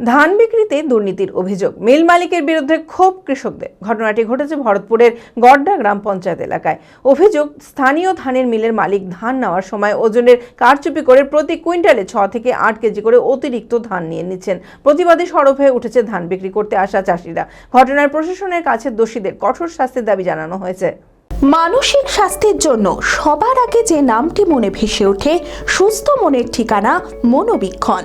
ধান বিক্রিতে দুর্নীতির অভিযোগ। মিল মালিকের বিরুদ্ধে ক্ষোভ কৃষকদের। ঘটনাটি ঘটেছে ভরতপুরের গড্ডা গ্রাম পঞ্চায়েত এলাকায়। অভিযোগ, স্থানীয় ধানের মিলের মালিক ধান নেওয়ার সময় ওজনের কারচুপি করে প্রতি কুইন্টালে ছ থেকে আট কেজি করে অতিরিক্ত ধান নিয়ে নিচ্ছেন। প্রতিবাদী সরব হয়ে উঠেছে ধান বিক্রি করতে আসা চাষিরা। ঘটনার প্রশাসনের কাছে দোষীদের কঠোর শাস্তির দাবি জানানো হয়েছে। মানসিক স্বাস্থ্যের জন্য সবার আগে যে নামটি মনে ভেসে ওঠে, সুস্থ মনের ঠিকানা মনোবীক্ষণ।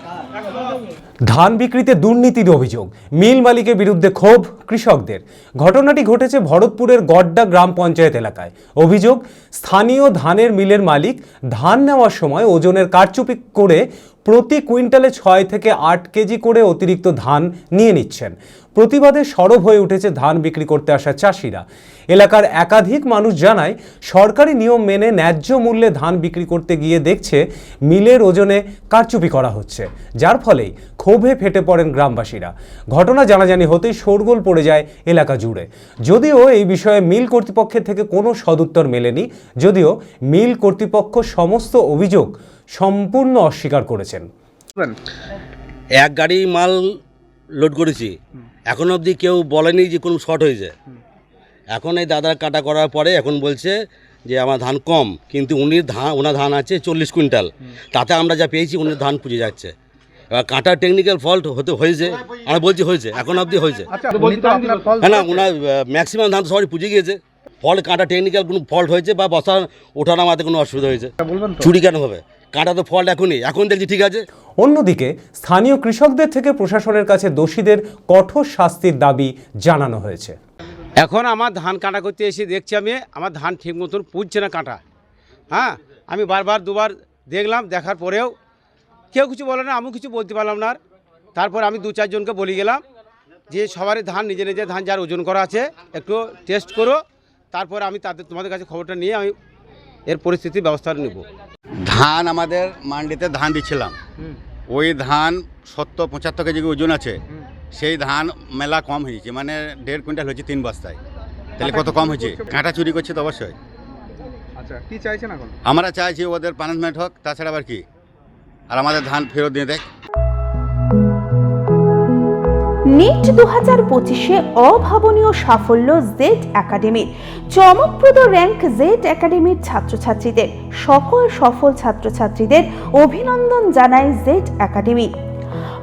ধান বিক্রিতে দুর্নীতির অভিযোগ। মিল মালিকের বিরুদ্ধে ক্ষোভ কৃষকদের। ঘটনাটি ঘটেছে ভরতপুরের গড্ডা গ্রাম পঞ্চায়েত এলাকায়। অভিযোগ, স্থানীয় ধানের মিলের মালিক ধান নেওয়ার সময় ওজনের কারচুপি করে প্রতি কুইন্টালে ছয় থেকে আট কেজি করে অতিরিক্ত ধান নিয়ে নিচ্ছেন। প্রতিবাদে সরব হয়ে উঠেছে ধান বিক্রি করতে আসা চাষিরা। এলাকার একাধিক মানুষ জানায়, সরকারি নিয়ম মেনে ন্যায্য মূল্যে ধান বিক্রি করতে গিয়ে দেখছে মিলের ওজনে কারচুপি করা হচ্ছে। যার ফলে ক্ষোভে ফেটে পড়েন গ্রামবাসীরা। ঘটনা জানাজানি হতেই শোরগোল পড়ে যায় এলাকা জুড়ে। যদিও এই বিষয়ে মিল কর্তৃপক্ষের থেকে কোনো সদুত্তর মেলেনি, যদিও মিল কর্তৃপক্ষ সমস্ত অভিযোগ সম্পূর্ণ অস্বীকার করেছেন। এক গাড়ি মাল লোড করেছি। এখন অবধি কেউ বলেনি যে কোনো শর্ট হয়েছে। এখন এই দাদার কাটা করার পরে এখন বলছে যে আমার ধান কম, কিন্তু উনির ধান, ওনার ধান আছে চল্লিশ কুইন্টাল। তাতে আমরা যা পেয়েছি, উনির ধান পুজে যাচ্ছে। এবার কাটার টেকনিক্যাল ফল্ট হতে হয়েছে। আমরা বলছি হয়েছে এখন অবধি হয়েছে। আচ্ছা হ্যাঁ না ওনার ম্যাক্সিমাম ধান সবাই পুজে গিয়েছে। ফল কাটা টেকনিক্যাল কোনো ফল্ট হয়েছে বা বসা ওঠানামাতে কোনো অসুবিধা হয়েছে। চুরি কেন হবে? কাটা তো ফল্ট এখনই। এখন দেখছি ঠিক আছে। অন্যদিকে স্থানীয় কৃষকদের থেকে প্রশাসনের কাছে দোষীদের কঠোর শাস্তির দাবি জানানো হয়েছে। এখন আমার ধান কাটা করতে এসে দেখছি আমি আমার ধান ঠিক মতন পুজছে না কাটা। হ্যাঁ আমি বারবার দুবার দেখলাম দেখার পরেও কেউ কিছু বলে না আমিও কিছু বলতে পারলাম না তারপর আমি দু চারজনকে বলে গেলাম যে সবারই ধান নিজে নিজে ধান যার ওজন করা আছে একটু টেস্ট করো। তারপর আমি তাদের তোমাদের কাছে খবরটা নিয়ে আমি এর পরিস্থিতির ব্যবস্থা নেব। ধান আমাদের মান্ডিতে ধান দিচ্ছিলাম। ওই ধান সত্তর পঁচাত্তর কেজি ওজন আছে। সেই ধান মেলা কম হয়েছে মানে দেড় কুইন্টাল হয়েছে তিন বস্তায়। তাহলে কত কম হয়েছে? কাঁটা চুরি করছে তো অবশ্যই। আচ্ছা আমরা চাইছি ওদের পানিশমেন্ট হোক তাছাড়া আবার কি? আর আমাদের ধান ফেরত দিয়ে দেখ। নিট দু হাজার পঁচিশে অভাবনীয় সাফল্য জেড একাডেমির চমকপ্রদ র্যাঙ্ক জেড একাডেমির ছাত্রছাত্রীদের। সকল সফল ছাত্রছাত্রীদের অভিনন্দন জানায় জেড একাডেমি